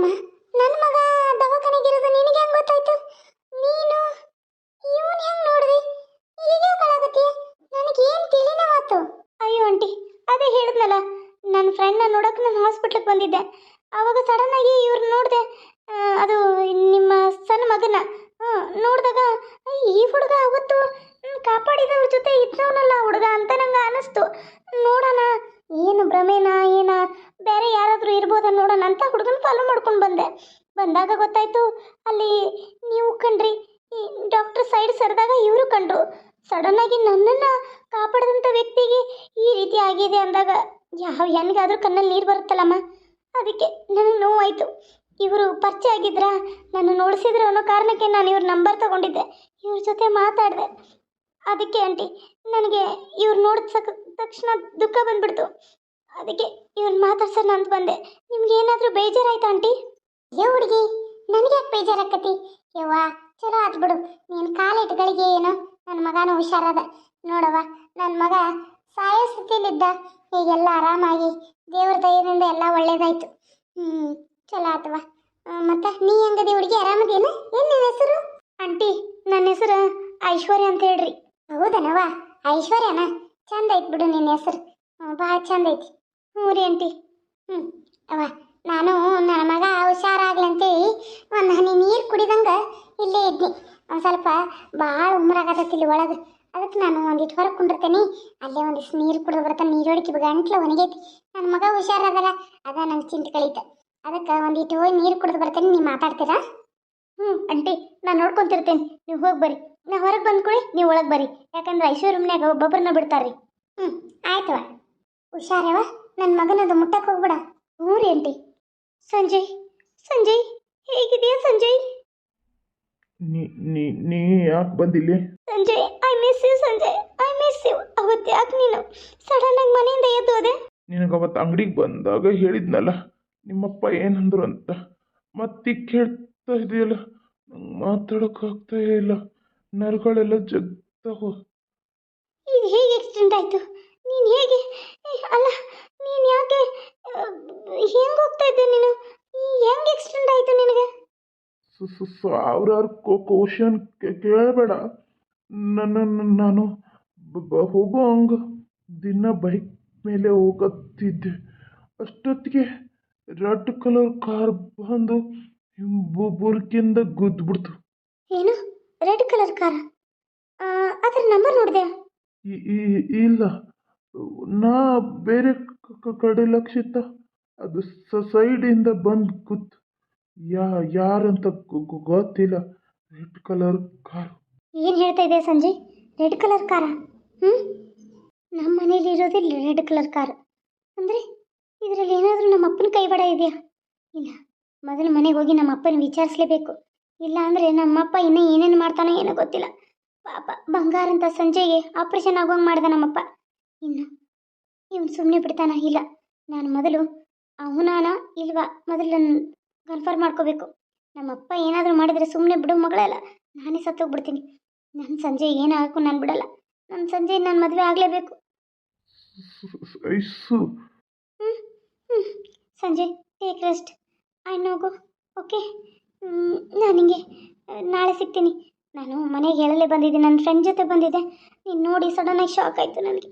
ಅಲ್ಲಮ್ಮ ನನ್ನ ಮಗ ದವಾಖಾನೆಗಿರೋದು ನಿನಗೆ ಹೆಂಗ್ ಗೊತ್ತಾಯ್ತು? ನೀನು, ಇವನ್ ಹೆಂಗ್ ನೋಡ್ದಿ? ಹೀಗೆ ಕಳಾಗತ್ತಿ ನನಗೆ ಏನ್ ತಿಳಿನೇ ಮಾತು ಅಯ್ಯೋ, ಆಂಟಿ, ಅದೇ ಹೇಳಿದ್ನಲ್ಲ ನನ್ನ ಫ್ರೆಂಡ್ನ ನೋಡಕ್ ನಾನು ಹಾಸ್ಪಿಟ್ಲಿಗೆ ಬಂದಿದ್ದೆ ಅವಾಗ ಸಡನ್ ಆಗಿ ಇವ್ರು ನೋಡಿದೆ ಅದು ನಿಮ್ಮ ಸಣ್ಣ ಮಗನ ನೋಡಿದಾಗ ಈ ಹುಡುಗ ಅವತ್ತು ಹ್ಮ್, ಕಾಪಾಡಿದವ್ರ ಜೊತೆ ಇದ್ದವನಲ್ಲ ಹುಡುಗ ಅಂತ ನಂಗೆ ಅನಿಸ್ತು ನೋಡೋಣ ಏನು ಭ್ರಮೆನ ಏನ ಬೇರೆ ಯಾರಾದರೂ ಇರ್ಬೋದ ನೋಡೋಣ ಅಂತ ಹುಡುಗನ ಫಾಲೋ ಮಾಡ್ಕೊಂಡು ಬಂದೆ ಬಂದಾಗ ಗೊತ್ತಾಯ್ತು ಅಲ್ಲಿ ನೀವು ಕಂಡ್ರಿ ಈ ಡಾಕ್ಟರ್ ಸೈಡ್ ಕಂಡ್ರು. ಸಡನ್ ಆಗಿ ನನ್ನನ್ನ ಕಾಪಾಡಿದಂಥ ವ್ಯಕ್ತಿಗೆ ಈ ರೀತಿ ಆಗಿದೆ ಅಂದಾಗ ಯಾವ ಹೆಣ್ಗಾದ್ರೂ ಕಣ್ಣಲ್ಲಿ ನೀರು ಬರುತ್ತಲ್ಲಮ್ಮ? ಅದಕ್ಕೆ ನನಗೆ ನೋವಾಯಿತು. ಇವರು ಪರಿಚಯ ಆಗಿದ್ರ ನನ್ನ ನೋಡಿಸಿದ್ರು ಅನ್ನೋ ಕಾರಣಕ್ಕೆ ನಾನು ಇವ್ರ ನಂಬರ್ ತಗೊಂಡಿದ್ದೆ. ಇವ್ರ ಜೊತೆ ಮಾತಾಡಿದೆ. ಅದಕ್ಕೆ ಆಂಟಿ ನನಗೆ ಇವ್ರು ನೋಡಿದ ತಕ್ಷಣ ದುಃಖ ಬಂದ್ಬಿಡ್ತು. ಅದಕ್ಕೆ ಇವ್ರನ್ನ ಮಾತಾಡ್ಸೋಣ ಅಂತ ಬಂದೆ. ನಿಮ್ಗೆ ಏನಾದರೂ ಬೇಜಾರಾಯ್ತಾ ಆಂಟಿ ಏ ಹುಡುಗಿ ನನಗೆ ಯಾಕೆ ಬೇಜಾರಾಕತಿ ಯವ್ವ ಚಲೋ ಆತ್ ಬಿಡು. ನೀನು ಕಾಲಿಟ್ಗಳಿಗೆ ಏನು? ನನ್ನ ಮಗನೂ ಹುಷಾರದ. ನೋಡವ್ವ ನನ್ನ ಮಗ ಸಾಯೋ ಸ್ಥಿತಿಲಿದ್ದ ಈಗೆಲ್ಲ ಆರಾಮಾಗಿ ದೇವ್ರ ದಯದಿಂದ ಎಲ್ಲ ಒಳ್ಳೇದಾಯ್ತು. ಹ್ಞೂ ಚಲೋ ಆತವ. ಮತ್ತೆ ನೀ ಹೆಂಗದಿ ಹುಡುಗಿ? ಆರಾಮದೇನು ಏನು? ನಿನ್ನ ಹೆಸರು? ಆಂಟಿ ನನ್ನ ಹೆಸರು ಐಶ್ವರ್ಯ ಅಂತ ಹೇಳ್ರಿ. ಹೌದನವ ಐಶ್ವರ್ಯನ? ಚಂದ ಐತ್ ಬಿಡು ನಿನ್ನ ಹೆಸರು. ಭಾಳ ಚಂದ ಐತಿ. ಹ್ಞೂ ರೀ ಆಂಟಿ. ಹ್ಞೂ ಅವ ನಾನು ನನ್ನ ಮಗ ಹುಷಾರಾಗ್ಲಂತೇಳಿ ಒಂದು ಹನಿ ನೀರು ಕುಡಿದಂಗೆ ಇಲ್ಲೇ ಇದ್ದೆ ಒಂದು ಸ್ವಲ್ಪ ಭಾಳ ಉಮ್ರಾಗತ್ತೈತಿ ಇಲ್ಲಿ ಒಳಗೆ. ಅದಕ್ಕೆ ನಾನು ಒಂದಿಟ್ಟು ಹೊರಗೆ ಕುಂಡಿರ್ತೇನೆ. ಅಲ್ಲೇ ಒಂದಿಷ್ಟು ನೀರು ಕುಡಿದು ಬರ್ತಾನೆ, ನೀರು ಹೊಡಿಕೆ ಗಂಟ್ಲು ಒಣಗೈತಿ. ನನ್ನ ಮಗ ಹುಷಾರದಲ್ಲ, ಅದ ನಂಗೆ ಚಿಂತೆ ಕಳೀತ. ಅದಕ್ಕೆ ಒಂದಿಟ್ಟು ಹೋಗಿ ನೀರು ಕುಡಿದು ಬರ್ತೇನೆ, ನೀವು ಮಾತಾಡ್ತೀರಾ? ಹ್ಞೂ ಅಂಟಿ ನಾನು ನೋಡ್ಕೊತಿರ್ತೇನೆ. ನೀವು ಹೋಗಿ ಬರ್ರಿ. ನಾ ಹೊರಗೆ ಬಂದ್ಕೊಳ್ಳಿ ನೀವು ಒಳಗೆ ಬರ್ರಿ. ಯಾಕಂದ್ರೆ ಐಶ್ವರ್ಯಮ್ನ್ಯಾಗ ಒಬ್ಬೊಬ್ಬರನ್ನ ಬಿಡ್ತಾರ್ರಿ. ಹ್ಞೂ ಆಯ್ತವ ಹುಷಾರವ ನನ್ನ ಮಗನದು ಮುಟ್ಟಕ್ಕೆ ಹೋಗ್ಬೇಡ. ಹ್ಞೂ ರೀ, ಆಂಟಿ. ಸಂಜಯ್ ಸಂಜಯ್ ಹೇಗಿದೆಯಾ ಸಂಜಯ್? ನೀ ನೀ ಯಾಕೆ ಬಂದಿಲ್ಲಿ? Sanjay I miss you Sanjay I miss you ಅವತ್ತು ಯಾಕೆ ನೀನು ಸಡನ್ ಆಗಿ ಮನೆಯಿಂದ ಎದ್ದು ಹೋದೆ? ನಿನಗೆ ಅವತ್ತು ಅಂಗಡಿಗೆ ಬಂದಾಗ ಹೇಳಿದ್ನಲ್ಲ ನಿಮ್ಮಪ್ಪ ಏನಂದ್ರು ಅಂತ. ಮತ್ತೆ ಕೇಳ್ತಾ ಇದೆಯಲ್ಲ ನಂಗೆ ಮಾತಾಡೋಕ್ಕಾಗ್ತಾ ಇಲ್ಲ. ನರಗಳೆಲ್ಲ ಜಗ್ತಾವ ಇದು ಹೇಗೆ ಆಕ್ಸಿಡೆಂಟ್ ಆಯಿತು? ನೀನು ಹೇಗೆ? ಅಲ್ಲ ನೀನು ಯಾಕೆ ಹೆಂಗೆ ಹೋಗ್ತಾ ಇದ್ದೆ ನೀನು? ಹೆಂಗೆ ಎಕ್ಸ್ಟೆಂಡ್ ಆಯ್ತು ನಿನಗೆ? ಸಾವಿರಾರು ಕ್ವಶನ್ ಕೇಳಬೇಡ. ನನ್ನ ನಾನು ಹೋಗೋ ಹಂಗ ದಿನ ಬೈಕ್ ಮೇಲೆ ಹೋಗತ್ತಿದ್ದೆ. ಅಷ್ಟೊತ್ತಿಗೆ ರೆಡ್ ಕಲರ್ ಕಾರ್ ಬಂದು ಬುರ್ಕಿಂದ ಗುದ್ಬಿಡ್ತು ಏನು? ರೆಡ್ ಕಲರ್ ಕಾರ್ ಅದ್ರ ನಂಬರ್ ನೋಡಿದೆ? ಇಲ್ಲ. ನಾ ಬೇರೆ ಕಡೆ ಲಕ್ಷಿತ. ಅದು ಸೈಡಿಂದ ಬಂದು ಕೂತ್, ಯಾ, ಯಾರಂತ ಗೊತ್ತಿಲ್ಲ. Red colour car. ಏನು ಹೇಳ್ತಾ ಇದೆ ಸಂಜಯ್ ರೆಡ್ ಕಲರ್ ಕಾರ? ಹ್ಞೂ ನಮ್ಮ ಮನೇಲಿ ಇರೋದಿಲ್ಲ ರೆಡ್ ಕಲರ್ ಕಾರ್. ಅಂದರೆ ಇದರಲ್ಲಿ ಏನಾದರೂ ನಮ್ಮ ಅಪ್ಪನ ಕೈವಾಡ ಇದೆಯಾ? ಇಲ್ಲ. ಮೊದಲು ಮನೆಗೆ ಹೋಗಿ ನಮ್ಮ ಅಪ್ಪನ ವಿಚಾರಿಸ್ಲೇಬೇಕು. ಇಲ್ಲ ಅಂದರೆ ನಮ್ಮಪ್ಪ ಇನ್ನೂ ಏನೇನು ಮಾಡ್ತಾನೋ ಏನೋ ಗೊತ್ತಿಲ್ಲ. ಪಾಪ ಬಂಗಾರ ಅಂತ ಸಂಜೆಗೆ ಆಪ್ರೇಷನ್ ಆಗೋಂಗೆ ಮಾಡ್ದ ನಮ್ಮಪ್ಪ ಇನ್ನು ಇವನು ಸುಮ್ಮನೆ ಬಿಡ್ತಾನ? ಇಲ್ಲ. ನಾನು ಮೊದಲು ಅವನಾನ ಇಲ್ವಾ? ಮೊದಲು ಕನ್ಫರ್ಮ್ ಮಾಡ್ಕೋಬೇಕು. ನಮ್ಮಪ್ಪ ಏನಾದರೂ ಮಾಡಿದರೆ ಸುಮ್ಮನೆ ಬಿಡು ಮಗಳಲ್ಲ. ನಾನೇ ಸತ್ತೋಗ್ಬಿಡ್ತೀನಿ. ನನ್ನ ಸಂಜೆ ಏನಾಗಕ್ಕೂ ನಾನು ಬಿಡಲ್ಲ. ನನ್ನ ಸಂಜೆ ನಾನು ಮದುವೆ ಆಗಲೇಬೇಕು. ಐಸು. ಹ್ಞೂ ಹ್ಞೂ ಸಂಜೆ ಟೇಕ್ ರೆಸ್ಟ್ ಐ ನೋಗು ಓಕೆ ನಾನು ನಿಂಗೆ ನಾಳೆ ಸಿಗ್ತೀನಿ. ನಾನು ಮನೆಗೆ ಹೇಳಲೇ ಬಂದಿದ್ದೆ ನನ್ನ ಫ್ರೆಂಡ್ ಜೊತೆ ಬಂದಿದ್ದೆ. ನೀನು ನೋಡಿ ಸಡನ್ನಾಗಿ ಶಾಕ್ ಆಯಿತು ನನಗೆ.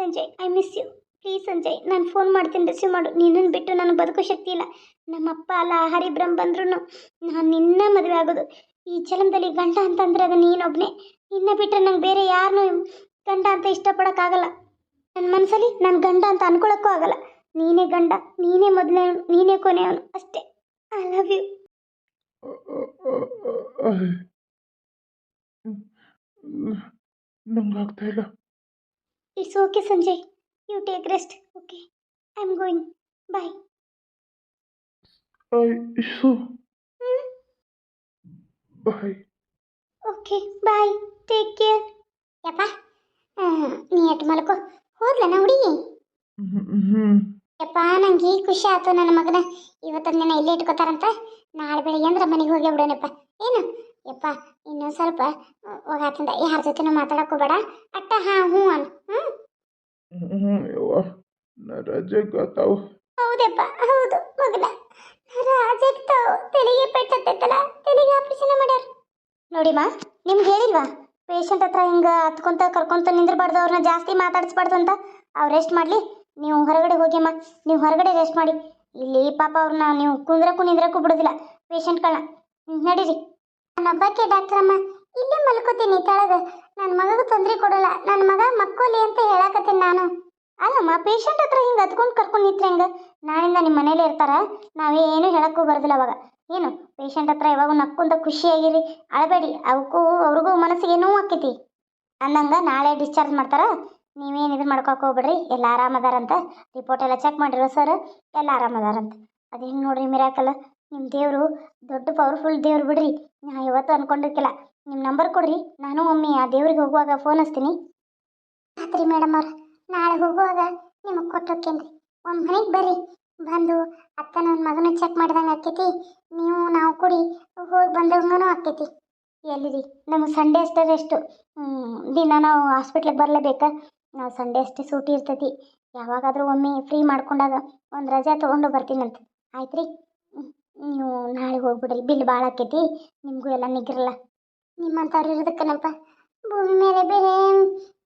Sanjay I miss you please Sanjay, ನಾನು ಫೋನ್ ಮಾಡ್ತೀನಿ ರಿಸೀವ್ ಮಾಡು. ನಿನ್ನನ್ನು ಬಿಟ್ಟು ನನಗೆ ಬದುಕೋ ಶಕ್ತಿ ಇಲ್ಲ. ನಮ್ಮಪ್ಪ ಅಲ್ಲ ಹರಿಬ್ರಹ್ಮ ಬಂದ್ರೂ ನಾನು ನಿನ್ನ ಮದುವೆ ಆಗೋದು. ಈ ಚಲನದಲ್ಲಿ ಗಂಡ ಅಂತಂದ್ರೆ ಅದು ನೀನೊಬ್ಬನೇ ನಿನ್ನ ಬಿಟ್ಟರೆ ನಂಗೆ ಬೇರೆ ಯಾರನ್ನೂ ಗಂಡ ಅಂತ ಇಷ್ಟಪಡೋಕ್ಕಾಗಲ್ಲ ನನ್ನ ಮನಸ್ಸಲ್ಲಿ ನಾನು ಗಂಡ ಅಂತ ಅನ್ಕೊಳಕ್ಕೂ ಆಗಲ್ಲ. ನೀನೇ ಗಂಡ, ನೀನೇ ಮೊದಲನೇವನು ನೀನೇ ಕೊನೆಯವನು ಅಷ್ಟೇ. ಐ ಲವ್ ಯು ನಂಗಾಗ್ತಾ ಇಲ್ಲ. It's okay Sanjay you take rest okay I am going bye Aishu bye okay bye take care ಯಪ್ಪ ನೀ ಎಟ್ಟು ಮಲ್ಕೋ ಹೋದ್ಲನ ಹುಡುಗಿ ಹ್ಞೂ ಯಪ್ಪ ನಂಗೆ ಈಗ ಖುಷಿ ಆಯ್ತು ನನ್ನ ಮಗನ ಇವತ್ತೊಂದು ದಿನ ಇಲ್ಲೇ ಇಟ್ಕೋತಾರಂತ ನಾಳೆ ಬೆಳಿಗ್ಗೆ ಅಂದ್ರೆ ಮನೆಗೆ ಹೋಗಿ ಬಿಡೋಣಪ್ಪ ಏನು ಯಪ್ಪ ಇನ್ನೂ ಸ್ವಲ್ಪ ಹೋಗಾತಿಂದ. ಯಾರ ಜೊತೆನೂ ಮಾತಾಡಕ್ಕೂ ಬೇಡ. ಅಟ್ಟ ಹಾ ಹ್ಞೂ ಅನ್ ಹ್ಞೂ ರಜೆ ಗೊತ್ತಾವು ಹೌದಪ್ಪ ಹೌದು ಮಗನ. ರಾಜಕ್ಕೆ ತಾವು ತಲೆಗೆ ಪೆಟ್ಟತ್ತಲ್ಲ ತಲೆಗೆ ಆಪರೇಷನ್ ಮಾಡ್ಯಾರ. ಮಾ ನಿಮ್ಗೆ ಹೇಳಿಲ್ವಾ? ಪೇಷಂಟ್ ಹತ್ರ ಹಿಂಗೆ ಹತ್ಕೊಂತ ಕರ್ಕೊಂತ ನಿಂದ್ರಬಾರ್ದು ಅವ್ರನ್ನ ಜಾಸ್ತಿ ಮಾತಾಡಿಸ್ಬಾರ್ದು ಅಂತ. ಅವ್ರು ರೆಸ್ಟ್ ಮಾಡಲಿ. ನೀವು ಹೊರಗಡೆ ಹೋಗಿಮ್ಮ ನೀವು ಹೊರಗಡೆ ರೆಸ್ಟ್ ಮಾಡಿ. ಇಲ್ಲಿ ಪಾಪ ಅವ್ರನ್ನ ನೀವು ಕುಂದ್ರಕ್ಕೂ ನಿಂದ್ರಕ್ಕೂ ಬಿಡೋದಿಲ್ಲ. ಪೇಷಂಟ್ಗಳನ್ನ ನಡೀರಿ. ನಾನೊಬ್ಬಕ್ಕೆ ಡಾಕ್ಟ್ರಮ್ಮ ಇಲ್ಲೇ ಮಲ್ಕೋತೀನಿ ತೆಳಗ. ನನ್ನ ಮಗಗೆ ತೊಂದರೆ ಕೊಡಲ್ಲ ನನ್ನ ಮಗ ಮಕ್ಕೋಲಿ ಅಂತ ಹೇಳಕತ್ತೀನಿ ನಾನು. ಅಲ್ಲಮ್ಮ ಪೇಷಂಟ್ ಹತ್ರ ಹಿಂಗೆ ಹತ್ಕೊಂಡು ಕರ್ಕೊಂಡು ನಿಂತ್ರೆ ಹೆಂಗೆ? ನಾಳಿಂದ ನಿಮ್ಮ ಮನೇಲಿ ಇರ್ತಾರ, ನಾವೇನು ಹೇಳಕ್ಕೂ ಬರೋದಿಲ್ಲ ಅವಾಗ. ಏನು ಪೇಷಂಟ್ ಹತ್ರ ಯಾವಾಗ ನಕ್ಕೊಂತ ಖುಷಿಯಾಗಿರಿ, ಅಳಬೇಡಿ ಅವಕ್ಕೂ ಅವ್ರಿಗೂ ಮನಸ್ಸಿಗೆ ನೋವು ಆಕೈತಿ. ಅಂದಂಗೆ ನಾಳೆ ಡಿಸ್ಚಾರ್ಜ್ ಮಾಡ್ತಾರ, ನೀವೇನು ಇದು ಮಾಡ್ಕೊಕ್ಕೆ ಹೋಗ್ಬೇಡ್ರಿ, ಎಲ್ಲ ಆರಾಮದಾರಂತ ರಿಪೋರ್ಟ್ ಎಲ್ಲ ಚೆಕ್ ಮಾಡಿರೋ ಸರ್ ಎಲ್ಲ ಆರಾಮದಾರಂತ ಅದು ಹೆಂಗೆ ನೋಡ್ರಿ ಮಿರಾಕಲ್ಲ ನಿಮ್ಮ ದೇವರು ದೊಡ್ಡ ಪವರ್ಫುಲ್ ದೇವ್ರು ಬಿಡ್ರಿ. ನಾ ಇವತ್ತು ಅನ್ಕೊಂಡಿರ್ಕಿಲ್ಲ. ನಿಮ್ಮ ನಂಬರ್ ಕೊಡ್ರಿ. ನಾನು ಒಮ್ಮೆ ಆ ದೇವ್ರಿಗೆ ಹೋಗುವಾಗ ಫೋನ್ ಹಚ್ತೀನಿ. ಆತ್ರಿ ಮೇಡಮ್ ಅವ್ರ, ನಾಳೆ ಹೋಗುವಾಗ ನಿಮಗೆ ಕೊಟ್ಟೋಕೇನ್ರಿ. ಒಂದು ಮನೆಗೆ ಬರ್ರಿ. ಬಂದು ಅಕ್ಕನ ನನ್ನ ಮಗನ ಚೆಕ್ ಮಾಡ್ದಂಗೆ ಆಕೈತಿ. ನೀವು, ನಾವು ಕೂಡಿ ಹೋಗಿ ಬಂದಂಗೂ ಆಕೈತಿ. ಎಲ್ಲಿರಿ ನಮಗೆ ಸಂಡೇ ಅಷ್ಟೇ ರೆಸ್ಟು ದಿನ ನಾವು ಹಾಸ್ಪಿಟ್ಲಿಗೆ ಬರಲೇಬೇಕಾ. ನಾವು ಸಂಡೇ ಅಷ್ಟೇ ಸೂಟಿ ಇರ್ತೈತಿ. ಯಾವಾಗಾದರೂ ಒಮ್ಮೆ ಫ್ರೀ ಮಾಡ್ಕೊಂಡಾಗ ಒಂದು ರಜೆ ತೊಗೊಂಡು ಬರ್ತೀನಂತೆ. ಆಯ್ತು ರೀ ನೀವು ನಾಳೆ ಹೋಗ್ಬಿಡ್ರಿ ಬಿಲ್ ಭಾಳ ಆಕೈತಿ. ನಿಮಗೂ ಎಲ್ಲ ನಿಗ್ರಲ್ಲ. ನಿಮ್ಮಂಥವ್ರು ಇರೋದಕ್ಕನಪ್ಪ. ಭೂಮಿ ಮೇಲೆ ಬೆಳೆ,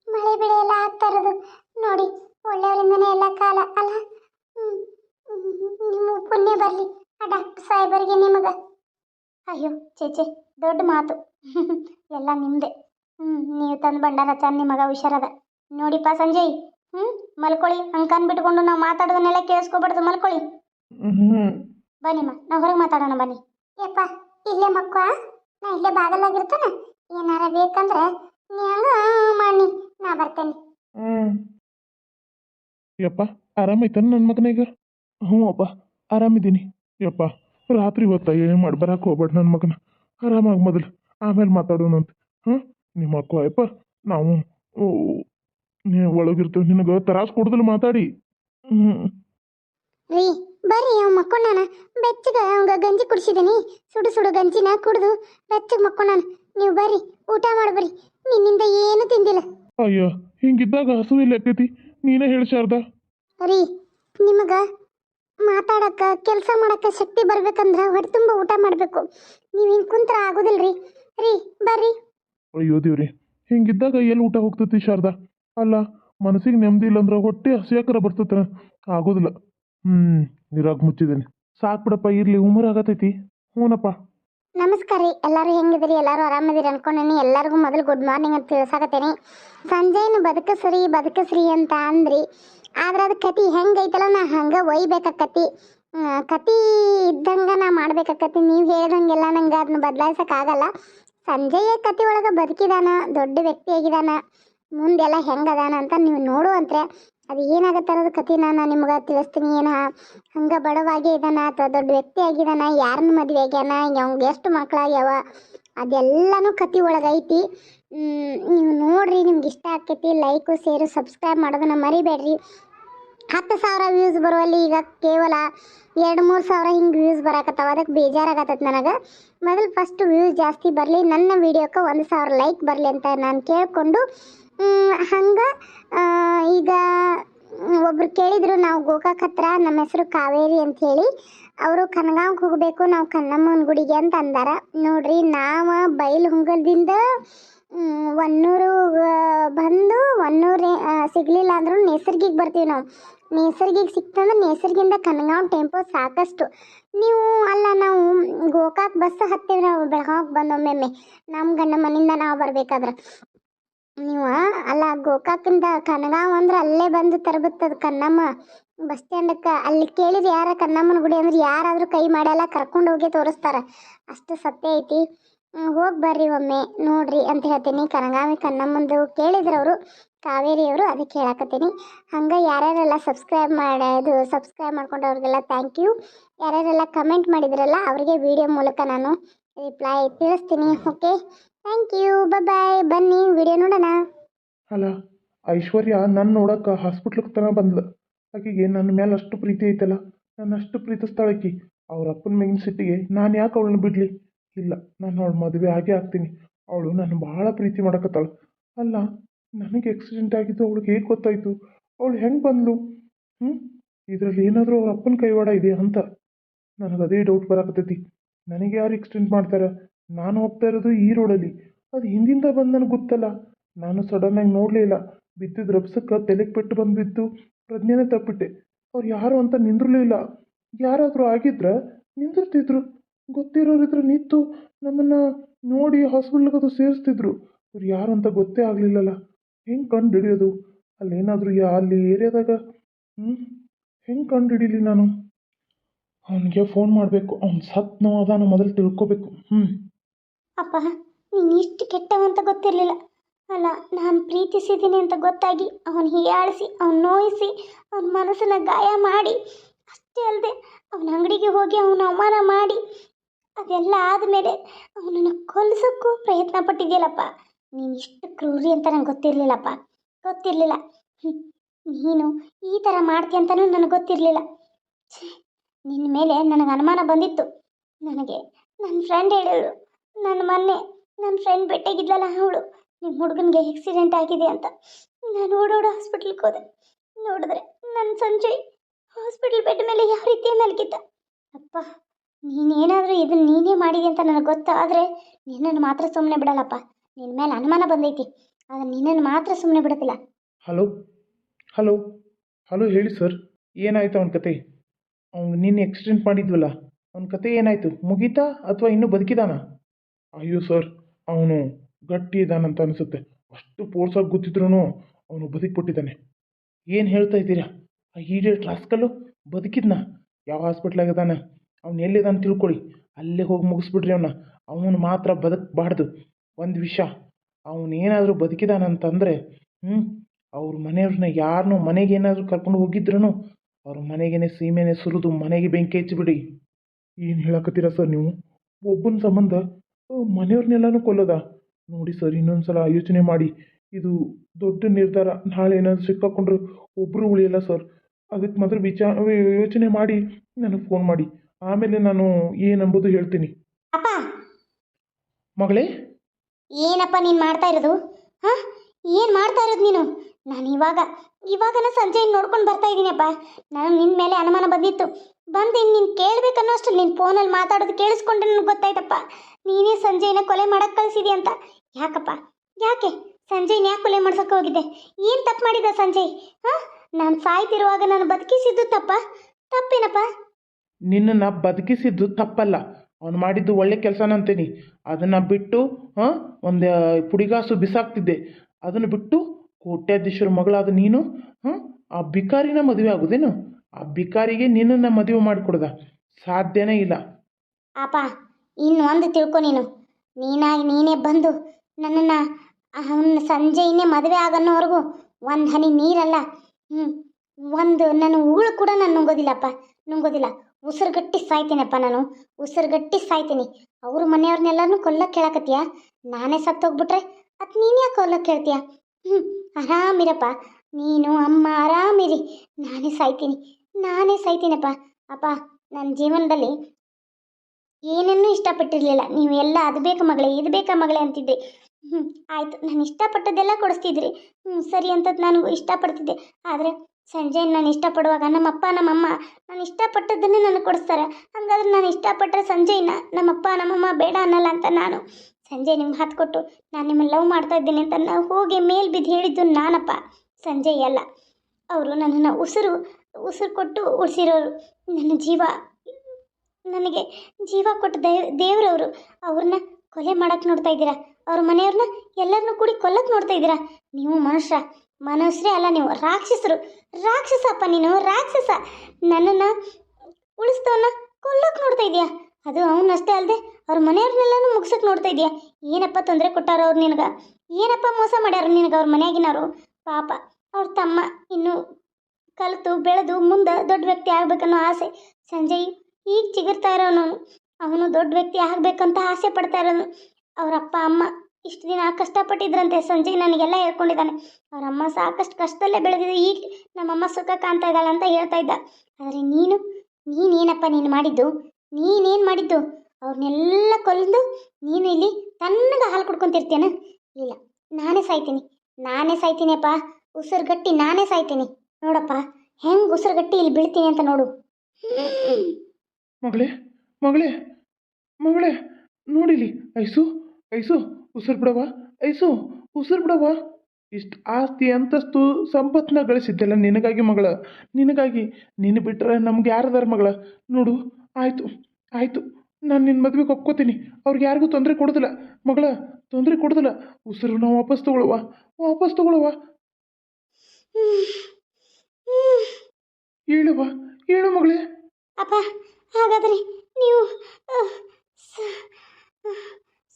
ಮಳೆ ಬೆಳೆ ಎಲ್ಲ ಆಗ್ತಾ ಇರೋದು. ನೋಡಿ, ಒಳ್ಳೆಯವರಿಂದನೇ ಎಲ್ಲ ಕಾಲ. ಅಲ್ಲ. ನಿಮ್ಮ ಪುಣ್ಯ ಬರಲಿ. ಆ ಡಾಕ್ಟರ್ ಸಾಹೇಬರಿಗೆ ನಿಮಗೆ. ಅಯ್ಯೋ ಚೇಚೆ ದೊಡ್ಡ ಮಾತು. ಎಲ್ಲ ನಿಮ್ಮದೇ ಹ್ಞೂ ನೀವು ತಂದು ಬಂಡಾರ ಚಂದ ನಿಮಗ ಹುಷಾರದ. ನೋಡಿಪ್ಪ ಸಂಜಯ್. ಹ್ಞೂ ಮಲ್ಕೊಳ್ಳಿ. ಹಂಗೆ ಬಿಟ್ಕೊಂಡು ನಾವು ಮಾತಾಡೋದನ್ನೆಲ್ಲ ಕೇಳಿಸ್ಕೊಬಾರ್ದು ಮಲ್ಕೊಳ್ಳಿ. ಹ್ಞೂ ಬನ್ನಿಮ್ಮ ನಾವು ಹೊರಗೆ ಮಾತಾಡೋಣ ಬನ್ನಿ. ಏಪ್ಪ ಇಲ್ಲೇ ಮಕ್ಕ ನಾ ಇಲ್ಲೇ ಬಾಗಲಾಗಿರ್ತಾನೆ ಏನಾರ ಬೇಕಂದ್ರೆ ನೀ ಹಂಗ ಮಾಡಿ ನಾ ಬರ್ತೇನೆ. ಹ್ಞೂ ಯಪ್ಪ ಆರಾಮೈತನ ನನ್ನ ಮಗನೀಗ? ಹ್ಞೂ ಅಪ್ಪ ಆರಾಮಿದ್ದೀನಿ. ಯಪ್ಪ ರಾತ್ರಿ ಹೊತ್ತ ಏನು ಮಾಡಿ ಬರಕ್ಕೆ ಹೋಗ್ಬೇಡ ನನ್ನ ಮಗನ. ಆರಾಮಾಗಿ ಮೊದಲು ಆಮೇಲೆ ಮಾತಾಡೋಣ ಅಂತ. ಹಾಂ ನಿಮ್ಮ ಅಕ್ಕ ಯಪ್ಪ ನಾವು ಒಳಗಿರ್ತೇವೆ ನಿನಗೆ ತರಾಸು ಕೊಡ್ದಲ್ಲ ಮಾತಾಡಿ. ಹ್ಞೂ ರೀ ಬರ್ರಿ ಅವ್ ಮಕ್ಕೊಂಡಾನ. ಬೆಚ್ಚಗ ಅವಂಗ ಗಂಜಿ ಕುಡಿಸಿದೀನಿ. ಸುಡು ಸುಡು ಗಂಜಿನ ಕುಡಿದು ಬೆಚ್ಚಗೆ ಮಕ್ಕೊಂಡಾನ. ನೀವು ಬರ್ರಿ ಊಟ ಮಾಡ್ಬರ್ರಿ ನಿನ್ನಿಂದ ಏನು ತಿಂದಿಲ್ಲ. ಅಯ್ಯೋ ಹಿಂಗಿದ್ದಾಗ ಹಸು ಇಲ್ಲ ಆಕೈತಿ ನೀನೇ ಹೇಳಿ ಶಾರದಾ. ರೀ ನಿಮಗ ಮಾತಾಡಕ ಕೆಲಸ ಮಾಡಕ ಶಕ್ತಿ ಬರ್ಬೇಕಂದ್ರ ಹೊಟ್ಟೆ ತುಂಬ ಊಟ ಮಾಡಬೇಕು. ನೀವು ಹಿಂಗೆ ಕುಂತ್ರ ಆಗೋದಿಲ್ರಿ. ರೀ ಬರ್ರಿ. ಅಯ್ಯೋ ದೇವ್ರಿ ಹಿಂಗಿದ್ದಾಗ ಎಲ್ಲಿ ಊಟ ಹೋಗ್ತೈತಿ ಶಾರದಾ? ಅಲ್ಲ ಮನಸ್ಸಿಗೆ ನೆಮ್ಮದಿ ಇಲ್ಲ ಅಂದ್ರೆ ಹೊಟ್ಟೆ ಹಸಿಯಾಕರ ಬರ್ತೈತೆ ಆಗೋದಿಲ್ಲ. ಹ್ಞೂ ನೀರಾಗ ಮುಚ್ಚಿದ್ದೀನಿ. ಸಾಕ್ ಬಿಡಪ್ಪ, ಇರ್ಲಿ, ಉಮರ್ ಆಗತೈತಿ. ಹ್ಞೂನಪ್ಪ ನಮಸ್ಕಾರ ರೀ. ಎಲ್ಲರೂ ಹೆಂಗಿದ್ರಿ ಎಲ್ಲರೂ ಆರಾಮದಿರಿ ಅನ್ಕೊಂಡೇನಿ. ಎಲ್ಲರಿಗೂ ಮೊದಲು ಗುಡ್ ಮಾರ್ನಿಂಗ್ ಅಂತ ತಿಳ್ಸಾಕತ್ತೇನಿ. ಸಂಜೆನ ಬದುಕಸ್ರಿ ಬದುಕಸ್ರಿ ಅಂತ ಅಂದ್ರಿ. ಆದ್ರೆ ಅದು ಕತಿ ಹೆಂಗೈತಲ್ಲ, ನಾ ಹಂಗೆ ಒಯ್ಬೇಕಾಕತಿ ಕತಿ ಇದ್ದಂಗೆ ನಾ ಮಾಡ್ಬೇಕಾಕತಿ ನೀವು ಹೇಳ್ದಂಗೆಲ್ಲ ನಂಗೆ ಅದನ್ನ ಬದಲಾಯಿಸೋಕ್ಕಾಗಲ್ಲ. ಸಂಜೆಯ ಕತಿ ಒಳಗೆ ಬದುಕಿದಾನ, ದೊಡ್ಡ ವ್ಯಕ್ತಿ ಆಗಿದಾನ, ಮುಂದೆಲ್ಲ ಹೆಂಗದಾನ ಅಂತ ನೀವು ನೋಡುವಂತ್ರೆ ಅದು ಏನಾಗತ್ತೆ ಅನ್ನೋದು ಕಥೆ ನಾನು ನಿಮ್ಗೆ ತಿಳಿಸ್ತೀನಿ. ಏನ ಹಂಗೆ ಬಡವಾಗಿ ಇದಾನ ಅಥವಾ ದೊಡ್ಡ ವ್ಯಕ್ತಿ ಆಗಿದಾನ ಯಾರನ್ನ ಮದುವೆ ಆಗ್ಯಾನ ಅವ್ಗೆ ಎಷ್ಟು ಮಕ್ಕಳಾಗ್ಯಾವ ಅದೆಲ್ಲನೂ ಕತೆ ಒಳಗೈತಿ. ನೀವು ನೋಡ್ರಿ, ನಿಮ್ಗೆ ಇಷ್ಟ ಆಕೈತಿ ಲೈಕು ಸೇರು ಸಬ್ಸ್ಕ್ರೈಬ್ ಮಾಡೋದನ್ನ ಮರಿಬೇಡ್ರಿ. ಹತ್ತು ಸಾವಿರ ವ್ಯೂಸ್ ಬರುವಲ್ಲಿ ಈಗ ಕೇವಲ ಎರಡು ಮೂರು ಸಾವಿರ ಹಿಂಗೆ ವ್ಯೂಸ್ ಬರಾಕತ್ತಾವ ಅದಕ್ಕೆ ಬೇಜಾರಾಗತ್ತೈತೆ ನನಗೆ. ಮೊದಲು ಫಸ್ಟ್ ವ್ಯೂಸ್ ಜಾಸ್ತಿ ಬರಲಿ, ನನ್ನ ವಿಡಿಯೋಕ್ಕೆ ಒಂದು ಸಾವಿರ ಲೈಕ್ ಬರಲಿ ಅಂತ ನಾನು ಕೇಳಿಕೊಂಡು ಹಂಗೆ ಈಗ ಒಬ್ರು ಕೇಳಿದ್ರು ನಾವು ಗೋಕಾಕ್ ಹತ್ರ, ನಮ್ಮ ಹೆಸರು ಕಾವೇರಿ ಅಂತ ಹೇಳಿ. ಅವರು ಕನಗಾಂವ್ಗೆ ಹೋಗಬೇಕು, ನಾವು ಕನ್ನಮ್ಮನ ಗುಡಿಗೆ ಅಂತ ಅಂದಾರ. ನೋಡ್ರಿ, ನಾವು ಬೈಲ್ ಹೊಂಗಲ್ದಿಂದ ಒನ್ನೂರು ಬಂದು ಒನ್ನೂರು ಸಿಗಲಿಲ್ಲ ಅಂದ್ರೂ ನೇಸರ್ಗಿಗೆ ಬರ್ತೀವಿ ನಾವು. ನೇಸರ್ಗಿಗೆ ಸಿಕ್ತಂದ್ರೆ ನೇಸರ್ಗಿಂದ ಕನಗಾಂವ್ ಟೆಂಪೋ ಸಾಕಷ್ಟು. ನೀವು ಅಲ್ಲ, ನಾವು ಗೋಕಾಕ್ ಬಸ್ ಹತ್ತೇವೆ ನಾವು ಬೆಳಗಾವಿಗೆ ಬಂದೊಮ್ಮೆಮ್ಮೆ. ನಮ್ಮ ಗಂಡ ಮನೆಯಿಂದ ನಾವು ಬರ್ಬೇಕಾದ್ರೆ. ನೀವು ಅಲ್ಲ ಗೋಕಾಕಿಂದ ಕನಗಾಂವ್ ಅಂದ್ರೆ ಅಲ್ಲೇ ಬಂದು ತರಬತ್ತದ ಕನ್ನಮ್ಮ. ಬಸ್ ಸ್ಟ್ಯಾಂಡಕ್ಕೆ ಅಲ್ಲಿ ಕೇಳಿದ್ರೆ ಯಾರ ಕನ್ನಮ್ಮನ ಗುಡಿ ಅಂದ್ರೆ ಯಾರಾದರೂ ಕೈ ಮಾಡಲ್ಲ ಕರ್ಕೊಂಡು ಹೋಗಿ ತೋರಿಸ್ತಾರ. ಅಷ್ಟು ಸತ್ಯ ಐತಿ. ಹೋಗಿ ಬರ್ರಿ ಒಮ್ಮೆ ನೋಡ್ರಿ ಅಂತ ಹೇಳ್ತೀನಿ. ಕನಗಾವಿ ಕನ್ನಮ್ಮಂದು ಕೇಳಿದ್ರು ಅವರು ಕಾವೇರಿಯವರು ಅದಕ್ಕೆ ಹೇಳಕತ್ತೀನಿ. ಹಂಗೆ ಯಾರ್ಯಾರೆಲ್ಲ ಸಬ್ಸ್ಕ್ರೈಬ್ ಮಾಡೋದು ಸಬ್ಸ್ಕ್ರೈಬ್ ಮಾಡ್ಕೊಂಡವ್ರಿಗೆಲ್ಲ ಥ್ಯಾಂಕ್ ಯು ಯಾರ್ಯಾರೆಲ್ಲ ಕಮೆಂಟ್ ಮಾಡಿದ್ರಲ್ಲ ಅವರಿಗೆ ವಿಡಿಯೋ ಮೂಲಕ ನಾನು ರಿಪ್ಲೈ ತಿಳಿಸ್ತೀನಿ ಓಕೆ ಥ್ಯಾಂಕ್ ಯು ಬಾಯ್ ಬನ್ನಿ ವಿಡಿಯೋ ನೋಡೋಣ. ಅಲ್ಲ, ಐಶ್ವರ್ಯ ನನ್ನ ನೋಡಕ್ಕೆ ಹಾಸ್ಪಿಟ್ಲಿಗೆ ತನ ಬಂದ್ಲು. ಆಕೆಗೆ ನನ್ನ ಮೇಲೆ ಅಷ್ಟು ಪ್ರೀತಿ ಐತಲ್ಲ ನನ್ನ ಅಷ್ಟು ಪ್ರೀತಿಸ್ತಾಳೆ ಆಕಿ ಅವ್ರ ಅಪ್ಪನ ಮೇಗಿನ ಸಿಟ್ಟಿಗೆ ನಾನು ಯಾಕೆ ಅವಳನ್ನ ಬಿಡಲಿ? ಇಲ್ಲ, ನಾನು ಅವಳು ಮದುವೆ ಆಗೇ ಆಗ್ತೀನಿ. ಅವಳು ನನ್ನ ಭಾಳ ಪ್ರೀತಿ ಮಾಡಕತ್ತಾಳು. ಅಲ್ಲ, ನನಗೆ ಆಕ್ಸಿಡೆಂಟ್ ಆಗಿದ್ದು ಅವಳಿಗೆ ಹೇಗೆ ಗೊತ್ತಾಯಿತು? ಅವಳು ಹೆಂಗೆ ಬಂದ್ಲು? ಹ್ಞೂ ಇದರಲ್ಲಿ ಏನಾದರೂ ಅವ್ರ ಅಪ್ಪನ ಕೈವಾಡ ಇದೆಯಾ ಅಂತ? ನನಗೆ ಅದೇ ಡೌಟ್ ಬರಕತ್ತೈತಿ. ನನಗೆ ಯಾರು ಎಕ್ಸಿಡೆಂಟ್ ಮಾಡ್ತಾರೆ? ನಾನು ಹೋಗ್ತಾ ಇರೋದು ಈ ರೋಡಲ್ಲಿ. ಅದು ಹಿಂದಿಂದ ಬಂದು ನನಗೆ ಗೊತ್ತಲ್ಲ. ನಾನು ಸಡನ್ನಾಗಿ ನೋಡಲೇ ಇಲ್ಲ. ಬಿದ್ದಿದ್ದ ರಭಸಕ್ಕೆ ತಲೆಗೆ ಪೆಟ್ಟು ಬಂದು ಬಿದ್ದು ಪ್ರಜ್ಞೆನೇ ತಪ್ಪಿಟ್ಟೆ. ಅವ್ರು ಯಾರು ಅಂತ ನಿಂದ್ರಲೂ ಇಲ್ಲ. ಯಾರಾದರೂ ಆಗಿದ್ರೆ ನಿಂದಿರ್ತಿದ್ರು. ಗೊತ್ತಿರೋರಿದ್ರೆ ನಿಂತು ನಮ್ಮನ್ನು ನೋಡಿ ಹಾಸ್ಪಿಟ್ಲಿಗೆ ಅದು ಸೇರಿಸ್ತಿದ್ರು. ಅವ್ರು ಯಾರು ಅಂತ ಗೊತ್ತೇ ಆಗಲಿಲ್ಲಲ್ಲ. ಹೆಂಗೆ ಕಂಡು ಹಿಡಿಯೋದು ಅಲ್ಲೇನಾದರೂ ಯಾ ಅಲ್ಲಿ ಏರಿಯಾದಾಗ ಹ್ಞೂ ಹೆಂಗೆ ಕಂಡು ಹಿಡೀಲಿ ನಾನು? ಅವನಿಗೆ ಫೋನ್ ಮಾಡಬೇಕು. ಅವ್ನು ಸತ್ ನೋವಾದ ಮೊದಲು ತಿಳ್ಕೊಬೇಕು. ಹ್ಞೂ ಅಪ್ಪ, ನೀನು ಇಷ್ಟು ಕೆಟ್ಟವಂತ ಗೊತ್ತಿರಲಿಲ್ಲ. ಅಲ್ಲ, ನಾನು ಪ್ರೀತಿಸಿದ್ದೀನಿ ಅಂತ ಗೊತ್ತಾಗಿ ಅವನು ಹೀಯಾಳಿಸಿ, ಅವನು ನೋಯಿಸಿ, ಅವನ ಮನಸ್ಸನ್ನು ಗಾಯ ಮಾಡಿ, ಅಷ್ಟೇ ಅಲ್ಲದೆ ಅವನ ಅಂಗಡಿಗೆ ಹೋಗಿ ಅವನ ಅವಮಾನ ಮಾಡಿ, ಅದೆಲ್ಲ ಆದಮೇಲೆ ಅವನನ್ನು ಕೊಲ್ಸೋಕ್ಕೂ ಪ್ರಯತ್ನ ಪಟ್ಟಿದ್ಯಲ್ಲಪ್ಪ. ನೀನು ಇಷ್ಟು ಕ್ರೂರಿ ಅಂತ ನಂಗೆ ಗೊತ್ತಿರಲಿಲ್ಲಪ್ಪ. ಗೊತ್ತಿರಲಿಲ್ಲ. ನೀನು ಈ ಥರ ಮಾಡ್ತೀಯ ಅಂತಲೂ ನನಗೆ ಗೊತ್ತಿರಲಿಲ್ಲ. ನಿನ್ನ ಮೇಲೆ ನನಗೆ ಅನುಮಾನ ಬಂದಿತ್ತು. ನನಗೆ ನನ್ನ ಫ್ರೆಂಡ್ ಹೇಳಿಳು ನನ್ನ ಮೊನ್ನೆ ನನ್ನ ಫ್ರೆಂಡ್ ಭೇಟಿಯಾಗಿದ್ಲಲ್ಲ ಅವಳು ನಿಮ್ಮ ಹುಡುಗನಿಗೆ ಆಕ್ಸಿಡೆಂಟ್ ಆಗಿದೆ ಅಂತ. ನಾನು ಓಡೋಡು ಹಾಸ್ಪಿಟ್ಲಿಗೆ ಹೋದೆ. ನೋಡಿದ್ರೆ ನನ್ನ ಸಂಜಯ್ ಹಾಸ್ಪಿಟ್ಲ್ ಬೆಡ್ ಮೇಲೆ ಯಾವ ರೀತಿ ಮಲಗಿದ್ದ. ಅಪ್ಪ, ನೀನೇನಾದರೂ ಇದನ್ನು ನೀನೇ ಮಾಡಿದೆ ಅಂತ ನನಗೆ ಗೊತ್ತಾದರೆ ನಿನ್ನನ್ನು ಮಾತ್ರ ಸುಮ್ಮನೆ ಬಿಡಲ್ಲಪ್ಪ. ನಿನ್ನ ಮೇಲೆ ಅನುಮಾನ ಬಂದೈತಿ. ಆದರೆ ನಿನ್ನನ್ನು ಮಾತ್ರ ಸುಮ್ಮನೆ ಬಿಡೋದಿಲ್ಲ. ಹಲೋ ಹಲೋ ಹಲೋ ಹೇಳಿ ಸರ್ ಏನಾಯ್ತು ಅವನ ಕತೆ? ಅವ್ನು ನಿನ್ನೆ ಆಕ್ಸಿಡೆಂಟ್ ಮಾಡಿದ್ವಲ್ಲ, ಅವನ ಕತೆ ಏನಾಯಿತು? ಮುಗೀತಾ ಅಥವಾ ಇನ್ನೂ ಬದುಕಿದಾನ? ಅಯ್ಯೋ ಸರ್, ಅವನು ಗಟ್ಟಿ ಇದ್ದಾನಂತ ಅನಿಸುತ್ತೆ. ಅಷ್ಟು ಫೋರ್ಸಾಗಿ ಗೊತ್ತಿದ್ರು ಅವನು ಬದುಕಿಬಿಟ್ಟಿದ್ದಾನೆ. ಏನು ಹೇಳ್ತಾ ಇದ್ದೀರಾ? ಆ ಈಡೇಟ್ ರಾಸ್ಕಲ್ಲು ಬದುಕಿದ್ನ? ಯಾವ ಹಾಸ್ಪಿಟ್ಲಾಗಿದ್ದಾನೆ ಅವ್ನು ಎಲ್ಲಿದ್ದಾನೆ ತಿಳ್ಕೊಳ್ಳಿ. ಅಲ್ಲೇ ಹೋಗಿ ಮುಗಿಸ್ಬಿಡ್ರಿ ಅವನ್ನ ಅವನು ಮಾತ್ರ ಬದುಕಬಾರ್ದು. ಒಂದು ವಿಷಯ ಅವನೇನಾದರೂ ಬದುಕಿದಾನಂತಂದರೆ ಹ್ಞೂ ಅವ್ರ ಮನೆಯವ್ರನ್ನ ಯಾರನ್ನೂ ಮನೆಗೆ ಏನಾದರೂ ಕರ್ಕೊಂಡು ಹೋಗಿದ್ರೂ ಅವ್ರ ಮನೆಗೇನೆ ಸೀಮೆನೆ ಸುರಿದು ಮನೆಗೆ ಬೆಂಕಿ ಹಚ್ಚಿಬಿಡಿ. ಏನು ಹೇಳಕತ್ತೀರಾ ಸರ್ ನೀವು? ಒಬ್ಬನ ಸಂಬಂಧ ಮನೆಯವ್ರನ್ನೆಲ್ಲನೂ ಕೊಲ್ಲೋದ? ನೋಡಿ ಸರ್ ಇನ್ನೊಂದು ಸಲ ಯೋಚನೆ ಮಾಡಿ. ಇದು ದೊಡ್ಡ ನಿರ್ಧಾರ. ನಾಳೆ ಏನಾದರೂ ಸಿಕ್ಕಾಕೊಂಡ್ರೆ ಒಬ್ಬರು ಉಳಿಯಲ್ಲ ಸರ್. ಅದಕ್ಕೆ ಮಾತ್ರ ವಿಚಾರ ಯೋಚನೆ ಮಾಡಿ ನನಗೆ ಫೋನ್ ಮಾಡಿ. ಆಮೇಲೆ ನಾನು ಏನಂಬುದು ಹೇಳ್ತೀನಿ. ಅಪ್ಪ! ಮಗಳೇ? ಏನಪ್ಪ ನೀನು ಮಾಡ್ತಾ ಇರೋದು? ಹಾಂ? ಏನು ಮಾಡ್ತಾ ಇರೋದು ನೀನು? ನಾನು ಇವಾಗ ಇವಾಗನ ಸಂಜೆ ನೋಡ್ಕೊಂಡು ಬರ್ತಾ ಇದ್ದೀನಪ್ಪ ನಾನು ನಿನ್ನ ಮೇಲೆ ಅನುಮಾನ ಬಂದಿತ್ತು. ಬಂದು, ನೀನು ಕೇಳಬೇಕನ್ನೋ ಅಷ್ಟು ನಿನ್ನ ಫೋನಲ್ಲಿ ಮಾತಾಡೋದು ಕೇಳಿಸ್ಕೊಂಡ್ರೆ ನನಗೆ ಗೊತ್ತಾಯ್ತಪ್ಪ. ನೀನೇ ಸಂಜಯ್ನ ಕೊಲೆ ಮಾಡಕ್ಕೆ ಕಳಿಸಿದಿ ಅಂತ? ಯಾಕಪ್ಪ? ಯಾಕೆ? ಸಂಜಯ್ನ ಯಾಕೆ ಕೊಲೆ ಮಾಡ್ಸೋಕೆ ಹೋಗಿದ್ದೆ? ಏನು ತಪ್ಪು ಮಾಡಿದ ಸಂಜಯ್? ಹಾಂ? ನಾನು ಸಾಯ್ತಿರುವಾಗ ನಾನು ಬದುಕಿಸಿದ್ದು ತಪ್ಪ? ತಪ್ಪೇನಪ್ಪ? ನಿನ್ನನ್ನು ಬದುಕಿಸಿದ್ದು ತಪ್ಪಲ್ಲ. ಅವನು ಮಾಡಿದ್ದು ಒಳ್ಳೆ ಕೆಲಸನಂತೀನಿ ಅದನ್ನು ಬಿಟ್ಟು, ಹಾಂ? ಒಂದು ಪುಡಿಗಾಸು ಬಿಸಾಕ್ತಿದ್ದೆ. ಅದನ್ನು ಬಿಟ್ಟು ಕೋಟ್ಯಾಧೀಶ್ವರ ಮಗಳಾದ ನೀನು, ಹಾಂ? ಆ ಬಿಕಾರಿನ ಮದುವೆ ಆಗೋದೇನು? ಆ ನಿನ್ನನ್ನು ಮದುವೆ ಮಾಡಿಕೊಡ್ದ? ಸಾಧ್ಯನೇ ಇಲ್ಲ. ಅಪ್ಪ ಇನ್ನೊಂದು ತಿಳ್ಕೊ ನೀನು. ನೀನಾಗಿ ನೀನೇ ಬಂದು ನನ್ನನ್ನು ಅವನ ಸಂಜೆಯನ್ನೇ ಮದುವೆ ಆಗನ್ನೋವರೆಗೂ ಒಂದು ಹನಿ ನೀರಲ್ಲ. ಹ್ಞೂ ಒಂದು ನನ್ನ ಉಗುಳು ಕೂಡ ನಾನು ನುಂಗೋದಿಲ್ಲಪ್ಪ. ನುಂಗೋದಿಲ್ಲ. ಉಸಿರುಗಟ್ಟಿ ಸಾಯ್ತೀನಪ್ಪ ನಾನು. ಉಸಿರುಗಟ್ಟಿ ಸಾಯ್ತೀನಿ. ಅವ್ರ ಮನೆಯವ್ರನ್ನೆಲ್ಲನೂ ಕೊಲ್ಲಕ್ಕೆ ಕೇಳಕತ್ತೀಯ? ನಾನೇ ಸತ್ತೋಗ್ಬಿಟ್ರೆ ಅದು ನೀನು ಯಾಕೆ ಕೊಲ್ಲಕ್ಕೆ ಕೇಳ್ತೀಯ? ಹ್ಞೂ ಆರಾಮಿರಪ್ಪ. ನೀನು ಅಮ್ಮ, ಆರಾಮಿರಿ. ನಾನೇ ಸಾಯ್ತೀನಿ. ನಾನೇ ಸಾಯ್ತೀನಪ್ಪ ಅಪ್ಪ ನನ್ನ ಜೀವನದಲ್ಲಿ ಏನನ್ನೂ ಇಷ್ಟಪಟ್ಟಿರಲಿಲ್ಲ. ನೀವು ಎಲ್ಲ ಅದು ಬೇಕು ಮಗಳೇ, ಇದು ಬೇಕಾ ಮಗಳೇ ಅಂತಿದ್ರಿ ಹ್ಞೂ ಆಯಿತು. ನಾನು ಇಷ್ಟಪಟ್ಟದ್ದೆಲ್ಲ ಕೊಡಿಸ್ತಿದ್ರಿ. ಹ್ಞೂ ಸರಿ ಅಂತದ್ದು ನನಗೂ ಇಷ್ಟಪಡ್ತಿದ್ದೆ. ಆದರೆ ಸಂಜೆ ನಾನು ಇಷ್ಟಪಡುವಾಗ ನಮ್ಮಪ್ಪ, ನಮ್ಮಮ್ಮ ನಾನು ಇಷ್ಟಪಟ್ಟದ್ದನ್ನೇ ನನಗೆ ಕೊಡಿಸ್ತಾರೆ. ಹಾಗಾದ್ರೆ ನಾನು ಇಷ್ಟಪಟ್ಟರೆ ಸಂಜೆನ ನಮ್ಮಪ್ಪ, ನಮ್ಮಮ್ಮ ಬೇಡ ಅನ್ನಲ್ಲ ಅಂತ ನಾನು ಸಂಜೆ ನಿಮ್ಗೆ ಹತ್ತು ಕೊಟ್ಟು ನಾನು ನಿಮ್ಮನ್ನು ಲವ್ ಮಾಡ್ತಾ ಇದ್ದೀನಿ ಅಂತ ನಾವು ಹೋಗಿ ಮೇಲ್ ಬಿದ್ದು ಹೇಳಿದ್ದು ನಾನಪ್ಪ. ಸಂಜೆ ಅಲ್ಲ ಅವರು ನನ್ನನ್ನು ಉಸಿರು ಉಸಿರು ಕೊಟ್ಟು ಉಳಿಸಿರೋರು ನನ್ನ ಜೀವ, ನನಗೆ ಜೀವ ಕೊಟ್ಟ ದೇವ್, ದೇವ್ರವರು. ಅವ್ರನ್ನ ಕೊಲೆ ಮಾಡೋಕ್ಕೆ ನೋಡ್ತಾ ಇದ್ದೀರಾ? ಅವ್ರ ಮನೆಯವ್ರನ್ನ ಎಲ್ಲರನ್ನೂ ಕೂಡಿ ಕೊಲ್ಲಕ್ಕೆ ನೋಡ್ತಾ ಇದ್ದೀರಾ? ನೀವು ಮನುಷ್ಯ, ಮನುಷ್ಯರೇ ಅಲ್ಲ ನೀವು, ರಾಕ್ಷಸರು. ರಾಕ್ಷಸಪ್ಪ ನೀನು, ರಾಕ್ಷಸ. ನನ್ನನ್ನು ಉಳಿಸ್ತವನ್ನ ಕೊಲ್ಲಕ್ಕೆ ನೋಡ್ತಾ ಇದೀಯಾ ಅದು ಅವನಷ್ಟೇ ಅಲ್ಲದೆ ಅವ್ರ ಮನೆಯವ್ರನ್ನೆಲ್ಲನೂ ಮುಗ್ಸಕ್ಕೆ ನೋಡ್ತಾ ಇದೀಯಾ ಏನಪ್ಪ ತೊಂದರೆ ಕೊಟ್ಟಾರ ಅವ್ರು ನಿನಗೆ? ಏನಪ್ಪ ಮೋಸ ಮಾಡ್ಯಾರ ನಿನಗೆ ಅವ್ರ ಮನೆಯಾಗಿನವರು? ಪಾಪ, ಅವ್ರ ತಮ್ಮ ಇನ್ನು ಕಲಿತು ಬೆಳೆದು ಮುಂದೆ ದೊಡ್ಡ ವ್ಯಕ್ತಿ ಆಗ್ಬೇಕನ್ನೋ ಆಸೆ. ಸಂಜಯ್ ಈಗ ಚಿಗುರ್ತಾ ಇರೋನು. ಅವನು ದೊಡ್ಡ ವ್ಯಕ್ತಿ ಆಗಬೇಕಂತ ಆಸೆ ಪಡ್ತಾ ಇರೋನು ಅವರಪ್ಪ, ಅಮ್ಮ ಇಷ್ಟು ದಿನ ಕಷ್ಟಪಟ್ಟಿದ್ರಂತೆ ಸಂಜಯ್ ನನಗೆಲ್ಲ ಹೇಳ್ಕೊಂಡಿದ್ದಾನೆ. ಅವರಮ್ಮ ಸಾಕಷ್ಟು ಕಷ್ಟದಲ್ಲೇ ಬೆಳೆದಿದೆ. ಈಗ ನಮ್ಮಮ್ಮ ಸುಖ ಕಾಣ್ತಾ ಇದ್ದಾಳೆ ಅಂತ ಹೇಳ್ತಾ ಇದ್ದ. ಆದರೆ ನೀನು, ನೀನೇನಪ್ಪ ನೀನು ಮಾಡಿದ್ದು? ನೀನೇನು ಮಾಡಿದ್ದು? ಅವ್ರನ್ನೆಲ್ಲ ಕೊಲ್ದು ನೀನು ಇಲ್ಲಿ ತನ್ನಗೆ ಹಾಲು ಕುಡ್ಕೊಂತಿರ್ತೇನ ಇಲ್ಲ, ನಾನೇ ಸಾಯ್ತೀನಿ. ನಾನೇ ಸಾಯ್ತೀನಿಯಪ್ಪ. ಉಸಿರುಗಟ್ಟಿ ನಾನೇ ಸಾಯ್ತೀನಿ. ನೋಡಪ್ಪ, ಹೆಂಗ್ ಉಸಿರುಗಟ್ಟಿ ಇಲ್ಲಿ ಬೀಳ್ತೀನಿ ಅಂತ ನೋಡು. ಮಗಳೇ ಮಗಳೇ ಮಗಳೇ, ನೋಡಿಲಿ, ಐಸು ಐಸು, ಉಸಿರು ಬಿಡವ ಐಸು, ಉಸಿರು ಬಿಡವ ಇಷ್ಟು ಆಸ್ತಿ, ಅಂತಸ್ತು ಸಂಪತ್ತನ್ನ ಗಳಿಸಿದ್ದೆಲ್ಲ ನಿನಗಾಗಿ ಮಗಳ. ನಿನಗಾಗಿ ನಿನ್ನ ಬಿಟ್ಟರೆ ನಮ್ಗೆ ಯಾರದಾರ ಮಗಳ? ನೋಡು, ಆಯಿತು ಆಯಿತು, ನಾನು ನಿನ್ನ ಮದುವೆಗೆ ಒಪ್ಕೋತೀನಿ. ಅವ್ರಿಗೆ ಯಾರಿಗೂ ತೊಂದರೆ ಕೊಡೋದಿಲ್ಲ. ಮಗಳ, ತೊಂದರೆ ಕೊಡೋದಿಲ್ಲ. ಉಸಿರು ನಾವು ವಾಪಸ್ ತಗೊಳ್ಳುವ ವಾಪಸ್ ತಗೊಳ್ಳುವ. ಹೇಳುವ ಹೇಳು ಮಗಳೇ. ಅಪ್ಪ ಹಾಗಾದ್ರೆ ನೀವು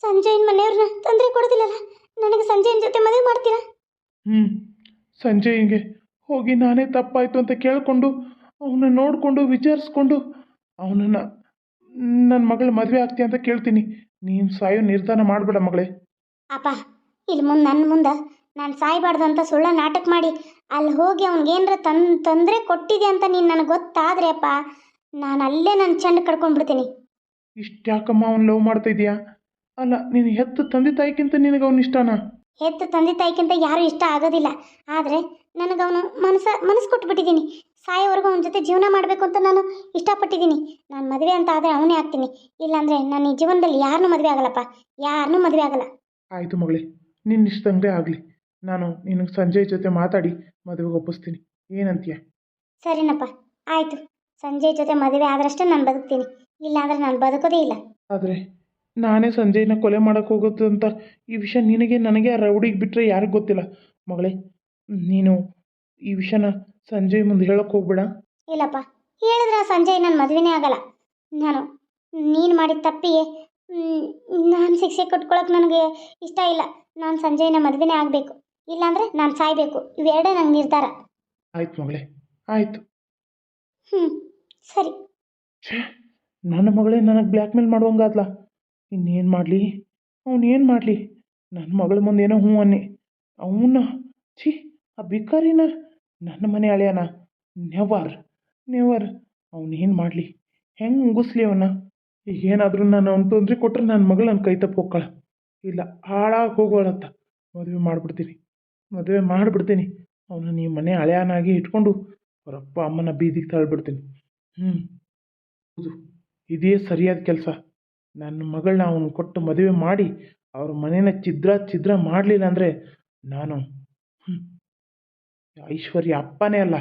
ಸಂಜಯ್ನ ಮನೆಯವ್ರನ್ನ ತೊಂದರೆ ಕೊಡೋದಿಲ್ಲಲ್ಲ? ನನಗೆ ಸಂಜಯನ್ ಜೊತೆ ಮದುವೆ ಮಾಡ್ತೀರಾ? ಹ್ಞೂ ಸಂಜಯ್ಗೆ ಹೋಗಿ ನಾನೇ ತಪ್ಪಾಯ್ತು ಅಂತ ಕೇಳಿಕೊಂಡು ಅವನ್ನ ನೋಡಿಕೊಂಡು ವಿಚಾರಿಸ್ಕೊಂಡು ಅವನನ್ನು ನನ್ನ ಮಗಳ ಮದುವೆ ಆಗ್ತೀಯ ಅಂತ ಕೇಳ್ತೀನಿ. ನೀನು ಸಾಯೋ ನಿರ್ಧಾರ ಮಾಡಬೇಡ ಮಗಳೇ. ಅಪ್ಪ ಇಲ್ಲಿ ಮುಂದೆ ನನ್ನ ಮುಂದೆ ನಾನು ಸಾಯ್ಬಾರ್ದು ಅಂತ ಸುಳ್ಳ ನಾಟಕ ಮಾಡಿ ಅಲ್ಲಿ ಹೋಗಿ ಅವ್ನಿಗೇನರ ತನ್ ತೊಂದರೆ ಕೊಟ್ಟಿದೆ ಅಂತ ನೀನು ನನಗೆ ಗೊತ್ತಾದ್ರೆ ಅಪ್ಪ ನಾನು ಅಲ್ಲೇ ನನ್ನ ಚೆಂಡ ಕಡ್ಕೊಂಡ್ಬಿಡ್ತೀನಿ ಇಷ್ಟು ಯಾಕಮ್ಮ ಅವ್ನು ಲವ್ ಮಾಡ್ತಾ ಇದೀಯಾ? ಅಲ್ಲ ನೀನು ಹೆತ್ತು ತಂದೆ ತಾಯಿಗಿಂತ ನಿನಗೆ ಅವ್ನು ಇಷ್ಟನಾ? ಹೆತ್ತು ತಂದೆ ತಾಯಿಗಿಂತ ಯಾರೂ ಇಷ್ಟ ಆಗೋದಿಲ್ಲ. ಆದರೆ ನನಗೆ ಅವನು ಮನಸ್ಸ ಮನಸ್ಸು ಕೊಟ್ಬಿಟ್ಟಿದ್ದೀನಿ ಸಾಯೋವರೆಗೂ ಅವನ ಜೊತೆ ಜೀವನ ಮಾಡಬೇಕು ಅಂತ ನಾನು ಇಷ್ಟಪಟ್ಟಿದ್ದೀನಿ ನಾನು ಮದುವೆ ಅಂತ ಆದರೆ ಅವನೇ ಆಗ್ತೀನಿ. ಇಲ್ಲಾಂದರೆ ನಾನು ಈ ಜೀವನದಲ್ಲಿ ಯಾರನ್ನೂ ಮದುವೆ ಆಗಲ್ಲಪ್ಪ. ಯಾರನ್ನೂ ಮದುವೆ ಆಗಲ್ಲ. ಆಯಿತು ಮಗಳೇ ನಿನ್ನ ಇಷ್ಟಂಗೆ ಆಗಲಿ. ನಾನು ನಿನಗೆ ಸಂಜಯ್ ಜೊತೆ ಮಾತಾಡಿ ಮದುವೆಗೆ ಒಪ್ಪಿಸ್ತೀನಿ. ಏನಂತೀಯ? ಸರಿನಪ್ಪ ಆಯಿತು. ಸಂಜಯ್ ಜೊತೆ ಮದುವೆ ಆದ್ರಷ್ಟೇ ನಾನು ಬದುಕ್ತೀನಿ. ಇಲ್ಲಾಂದ್ರೆ ನಾನು ಬದುಕೋದೇ ಇಲ್ಲ. ಆದರೆ ನಾನೇ ಸಂಜಯ್ನ ಕೊಲೆ ಮಾಡೋಕ್ಕೆ ಹೋಗುತ್ತೆ ಅಂತ ಈ ವಿಷಯ ನಿನಗೆ ನನಗೆ ಆ ರೌಡಿಗೆ ಬಿಟ್ಟರೆ ಯಾರಿಗೂ ಗೊತ್ತಿಲ್ಲ? ಮಗಳೇ ನೀನು ಈ ವಿಷಯನ ಸಂಜಯ್ ಮುಂದೆ ಹೇಳೋಕ್ಕೆ ಹೋಗ್ಬೇಡ. ಇಲ್ಲಪ್ಪ ಹೇಳಿದ್ರೆ ಸಂಜಯ್ ನನ್ನ ಮದುವೆನೇ ಆಗಲ್ಲ. ನಾನು ನೀನು ಮಾಡಿದ ತಪ್ಪಿಗೆ ನಾನು ಶಿಕ್ಷೆ ಕೊಟ್ಕೊಳಕ್ಕೆ ನನಗೆ ಇಷ್ಟ ಇಲ್ಲ. ನಾನು ಸಂಜಯ್ನ ಮದುವೆನೇ ಆಗಬೇಕು. ಇಲ್ಲಾಂದರೆ ನಾನು ಸಾಯ್ಬೇಕು. ಇವೆರಡೇ ನಂಗೆ ನಿರ್ಧಾರ. ಆಯ್ತು ಮಗಳೇ ಆಯ್ತು. ಹ್ಞೂ ಸರಿ. ಛೇ ನನ್ನ ಮಗಳೇ ನನಗೆ ಬ್ಲ್ಯಾಕ್ ಮೇಲ್ ಮಾಡುವಂಗಾದ್ಲ ಇನ್ನೇನು ಮಾಡಲಿ? ಅವನು ಏನು ಮಾಡಲಿ? ನನ್ನ ಮಗಳ ಮುಂದೆ ಏನೋ ಹ್ಞೂ ಅನ್ನಿ. ಅವನ್ನ ಛೀ ಆ ಬಿಕಾರಿನ ನನ್ನ ಮನೆ ಅಳೆಯನ ನೆವರ್ ನೆವರ್ ಅವನು ಏನು ಮಾಡಲಿ? ಹೆಂಗೆ ಮುಗಿಸ್ಲಿ ಅವನ್ನ ಈಗ ಏನಾದರೂ ನಾನು ಅವ್ನು ತೊಂದರೆ ಕೊಟ್ಟರೆ ನನ್ನ ಮಗಳು ನನ್ನ ಕೈ ತಪ್ಪು ಹೋಗ್ಕಳ. ಇಲ್ಲ ಹಾಳಾಗಿ ಹೋಗೋಳತ್ತ ಮದುವೆ ಮಾಡಿಬಿಡ್ತೀನಿ. ಮದುವೆ ಮಾಡಿಬಿಡ್ತೀನಿ. ಅವನು ನೀ ಮನೆ ಹಳೆಯನಾಗಿ ಇಟ್ಕೊಂಡು ಅವರಪ್ಪ ಅಮ್ಮನ ಬೀದಿಗೆ ತಳ್ಳಿಬಿಡ್ತೀನಿ ಹ್ಞೂ ಹೌದು. ಇದೇ ಸರಿಯಾದ ಕೆಲಸ. ನನ್ನ ಮಗಳನ್ನ ಅವನು ಕೊಟ್ಟು ಮದುವೆ ಮಾಡಿ ಅವ್ರ ಮನೇನ ಛಿದ್ರ ಛಿದ್ರ ಮಾಡಲಿಲ್ಲ ಅಂದರೆ ನಾನು ಹ್ಞೂ ಐಶ್ವರ್ಯ ಅಪ್ಪನೇ ಅಲ್ಲ.